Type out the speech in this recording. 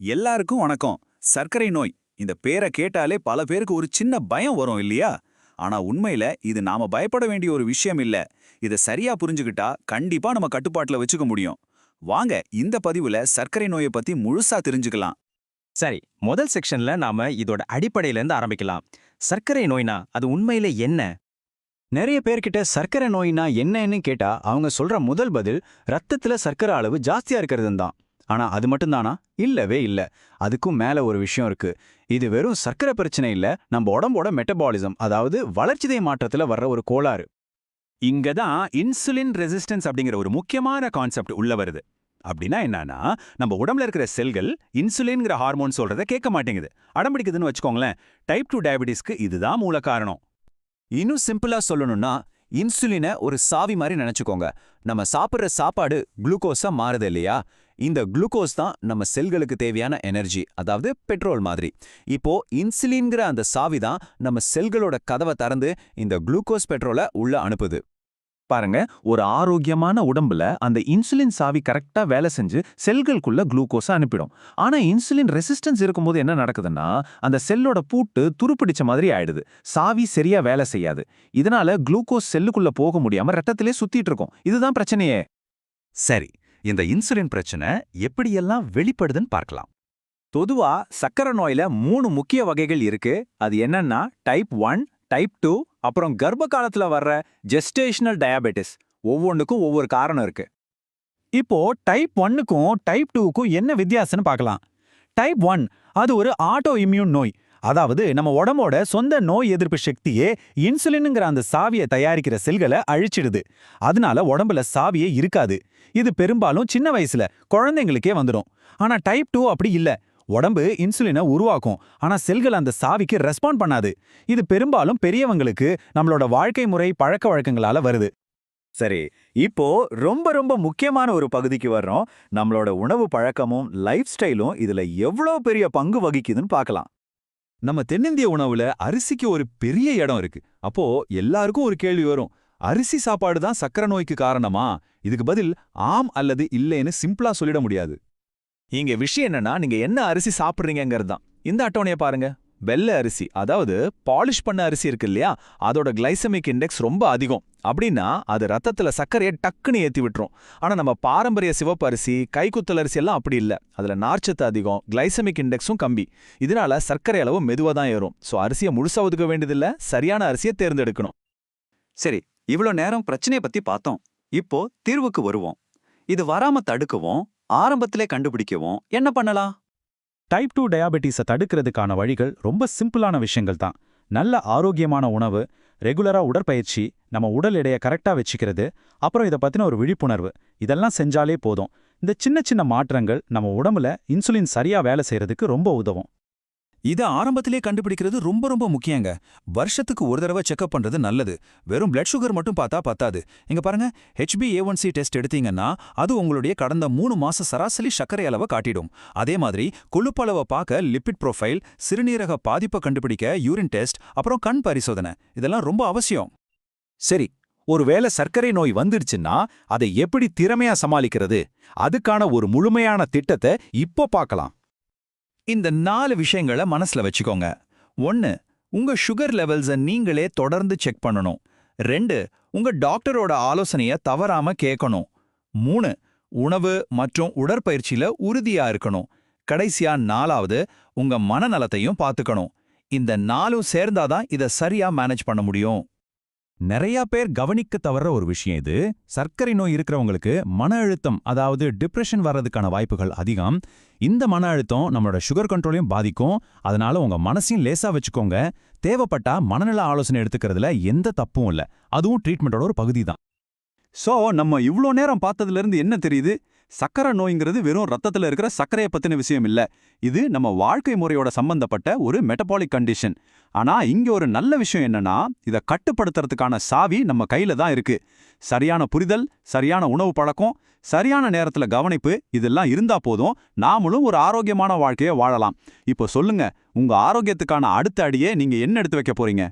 எல்லாருக்கும் வணக்கம். சர்க்கரை நோய். இந்த பேரை கேட்டாலே பல பேருக்கு ஒரு சின்ன பயம் வரும் இல்லையா? ஆனா உண்மையில இது நாம பயப்பட வேண்டிய ஒரு விஷயம் இல்ல. இத சரியா புரிஞ்சுக்கிட்டா கண்டிப்பா நம்ம கட்டுப்பாட்டுல வச்சுக்க முடியும். வாங்க இந்த பதிவுல சர்க்கரை நோயை பத்தி முழுசா தெரிஞ்சுக்கலாம். சரி முதல் செக்ஷன்ல நாம இதோட அடிப்படையில இருந்து ஆரம்பிக்கலாம். சர்க்கரை நோய்னா அது உண்மையில என்ன? நிறைய பேர்கிட்ட சர்க்கரை நோய்னா என்னன்னு கேட்டா அவங்க சொல்ற முதல் பதில் ரத்தத்துல சர்க்கரை அளவு ஜாஸ்தியா இருக்கிறது தான் ஆனா அது மட்டும்தானா? இல்லவே இல்ல. அதுக்கும் மேல ஒரு விஷயம் இருக்கு. இது வெறும் சர்க்கரை பிரச்சனை இல்ல. நம்ம உடம்போட மெட்டபாலிசம் அதாவது வளர்ச்சிதை மாற்றத்துல வர்ற ஒரு கோளாறு. இங்க தான் இன்சுலின் ரெசிஸ்டன்ஸ் அப்படிங்கிற ஒரு முக்கியமான கான்செப்ட் உள்ள வருது. அப்படின்னா என்னன்னா நம்ம உடம்புல இருக்கிற செல்கள் இன்சுலின்ங்கிற ஹார்மோன் சொல்றதை கேட்க மாட்டேங்குது. அடம்பிடிக்குதுன்னு வச்சுக்கோங்களேன். டைப் டூ டயபிட்டிஸ்க்கு இதுதான் மூல காரணம் இன்னும் சிம்பிளா சொல்லணும்னா இன்சுலினை ஒரு சாவி மாதிரி நினைச்சுக்கோங்க. நம்ம சாப்பிடுற சாப்பாடு குளுக்கோஸா மாறுது இல்லையா? இந்த குளுக்கோஸ் தான் நம்ம செல்களுக்கு தேவையான எனர்ஜி அதாவது பெட்ரோல் மாதிரி. இப்போ இன்சுலின்கிற அந்த சாவி தான் நம்ம செல்களோட கதவை திறந்து இந்த குளுக்கோஸ் பெட்ரோலை உள்ள அனுப்புது. பாருங்க ஒரு ஆரோக்கியமான உடம்புல அந்த இன்சுலின் சாவி கரெக்டா வேலை செஞ்சு செல்களுக்குள்ள குளுக்கோஸை அனுப்பிடும். ஆனா இன்சுலின் ரெசிஸ்டன்ஸ் இருக்கும்போது என்ன நடக்குதுன்னா அந்த செல்லோட பூட்டு துருப்பிடிச்ச மாதிரி ஆயிடுது. சாவி சரியா வேலை செய்யாது. இதனால குளுக்கோஸ் செல்லுக்குள்ள போக முடியாம ரத்தத்திலே சுத்திட்டு இருக்கும். இதுதான் பிரச்சனையே. சரி இந்த இன்சுலின் பிரச்சனை எப்படியெல்லாம் வெளிப்படுதுன்னு பார்க்கலாம். பொதுவா சர்க்கரை நோயில மூணு முக்கிய வகைகள் இருக்கு. அது என்னன்னா டைப் ஒன் டைப் டூ அப்புறம் கர்ப்ப காலத்தில் வர்ற ஜெஸ்டேஷனல் டயாபெட்டிஸ் ஒவ்வொன்றுக்கும் ஒவ்வொரு காரணம் இருக்கு. இப்போ டைப் ஒன்னுக்கும் டைப் டூக்கும் என்ன வித்தியாசம்னு பார்க்கலாம். டைப் ஒன் அது ஒரு ஆட்டோ இம்யூன் நோய். அதாவது நம்ம உடம்போட சொந்த நோய் எதிர்ப்பு சக்தியே இன்சுலினுங்கிற அந்த சாவியை தயாரிக்கிற செல்களை அழிச்சிடுது. அதனால உடம்புல சாவியே இருக்காது. இது பெரும்பாலும் சின்ன வயசுல குழந்தைங்களுக்கே வந்துடும். ஆனா டைப் டூ அப்படி இல்ல. உடம்பு இன்சுலினை உருவாக்கும். ஆனா செல்கள் அந்த சாவிக்கு ரெஸ்பாண்ட் பண்ணாது. இது பெரும்பாலும் பெரியவங்களுக்கு நம்மளோட வாழ்க்கை முறை பழக்க வழக்கங்களால வருது. சரி இப்போ ரொம்ப ரொம்ப முக்கியமான ஒரு பகுதிக்கு வர்றோம். நம்மளோட உணவு பழக்கமும் லைஃப் ஸ்டைலும் இதுல எவ்வளோ பெரிய பங்கு வகிக்குதுன்னு பார்க்கலாம். நம்ம தென்னிந்திய உணவுல அரிசிக்கு ஒரு பெரிய இடம் இருக்கு. அப்போ எல்லாருக்கும் ஒரு கேள்வி வரும். அரிசி சாப்பாடு தான் சக்கரை நோய்க்கு காரணமா? இதுக்கு பதில் ஆம் அல்லது இல்லைன்னு சிம்பிளா சொல்லிட முடியாது. இங்க விஷயம் என்னன்னா நீங்க என்ன அரிசி சாப்பிடுறீங்கிறது தான் இந்த அட்டவணையை பாருங்க. வெள்ளை அரிசி அதாவது பாலிஷ் பண்ண அரிசி இருக்கு இல்லையா? அதோட கிளைசமிக் இண்டெக்ஸ் ரொம்ப அதிகம். அப்படின்னா அது ரத்தத்துல சர்க்கரையை டக்குன்னு ஏத்தி விட்டுரும். ஆனா நம்ம பாரம்பரிய சிவப்பு அரிசி கைக்குத்தல் அரிசி எல்லாம் அப்படி இல்ல. அதுல நார்ச்சத்து அதிகம் கிளைசமிக் இண்டெக்ஸும் கம்மி. இதனால சர்க்கரை அளவு மெதுவா தான் ஏறும். சோ அரிசியை முழுசா ஒதுக்க வேண்டியதில்ல. சரியான அரிசியை தேர்ந்தெடுக்கணும். சரி இவ்வளோ நேரம் பிரச்சனையை பத்தி பார்த்தோம். இப்போ தீர்வுக்கு வருவோம். இது வராம தடுக்கவும் ஆரம்பத்திலே கண்டுபிடிக்கவும். என்ன பண்ணலாம்? டைப் டூ டயாபெட்டிஸை தடுக்கிறதுக்கான வழிகள் ரொம்ப சிம்பிளான விஷயங்கள் தான். நல்ல ஆரோக்கியமான உணவு ரெகுலரா உடற்பயிற்சி நம்ம உடல் எடையை கரெக்டா வச்சுக்கிறது அப்புறம் இதை பத்தின ஒரு விழிப்புணர்வு. இதெல்லாம் செஞ்சாலே போதும். இந்த சின்ன சின்ன மாற்றங்கள் நம்ம உடம்புல இன்சுலின் சரியா வேலை செய்யறதுக்கு ரொம்ப உதவும். இத ஆரம்பத்திலே கண்டுபிடிக்கிறது ரொம்ப ரொம்ப முக்கியங்க. வருஷத்துக்கு ஒரு தடவை செக்அப் பண்றது நல்லது. வெறும் பிளட் சுகர் மட்டும் பார்த்தா பத்தாது. இங்க பாருங்க ஹெச்பி ஏ டெஸ்ட் எடுத்தீங்கன்னா அது உங்களுடைய கடந்த மூணு மாச சராசரி சர்க்கரை அளவை காட்டிடும். அதே மாதிரி கொழுப்பளவை பார்க்க லிப்பிட் ப்ரொஃபைல் சிறுநீரக பாதிப்பை கண்டுபிடிக்க யூரின் டெஸ்ட் அப்புறம் கண் பரிசோதனை. இதெல்லாம் ரொம்ப அவசியம். சரி ஒருவேளை சர்க்கரை நோய் வந்துடுச்சுன்னா அதை எப்படி திறமையா சமாளிக்கிறது? அதுக்கான ஒரு முழுமையான திட்டத்தை இப்போ பார்க்கலாம். இந்த நாலு விஷயங்களை மனசுல வச்சுக்கோங்க. ஒன்னு உங்க சுகர் லெவல்ஸை நீங்களே தொடர்ந்து செக் பண்ணணும். ரெண்டு உங்க டாக்டரோட ஆலோசனைய தவறாம கேட்கணும். மூணு உணவு மற்றும் உடற்பயிற்சியில உறுதியா இருக்கணும். கடைசியா நாலாவது உங்க மனநலத்தையும் பார்த்துக்கணும். இந்த நாலும் சேர்ந்தாதான் இத சரியா மேனேஜ் பண்ண முடியும். நிறைய பேர் கவனிக்க தவற ஒரு விஷயம் இது. சர்க்கரை நோய் இருக்கிறவங்களுக்கு மன அழுத்தம் அதாவது டிப்ரெஷன் வர்றதுக்கான வாய்ப்புகள் அதிகம். இந்த மன அழுத்தம் நம்மளோட சுகர் கண்ட்ரோலையும் பாதிக்கும். அதனால உங்க மனசையும் லேசா வச்சுக்கோங்க. தேவைப்பட்டா மனநல ஆலோசனை எடுத்துக்கிறதுல எந்த தப்பும் இல்ல. அதுவும் ட்ரீட்மெண்டோட ஒரு பகுதி தான் ஸோ நம்ம இவ்ளோ நேரம் பார்த்ததுலேருந்து என்ன தெரியுது? சக்கரை நோய்ங்கிறது வெறும் ரத்தத்துல இருக்கிற சர்க்கரையை பத்தின விஷயம் இல்ல. இது நம்ம வாழ்க்கை முறையோட சம்பந்தப்பட்ட ஒரு மெட்டபாலிக் கண்டிஷன் ஆனா இங்க ஒரு நல்ல விஷயம் என்னன்னா இத கட்டுப்படுத்துறதுக்கான சாவி நம்ம கையில தான் இருக்கு. சரியான புரிதல் சரியான உணவு பழக்கம் சரியான நேரத்துல கவனிப்பு இதெல்லாம் இருந்தா போதும் நாமளும் ஒரு ஆரோக்கியமான வாழ்க்கையை வாழலாம். இப்போ சொல்லுங்க உங்க ஆரோக்கியத்துக்கான அடுத்த அடியே நீங்க என்ன எடுத்து வைக்க போறீங்க?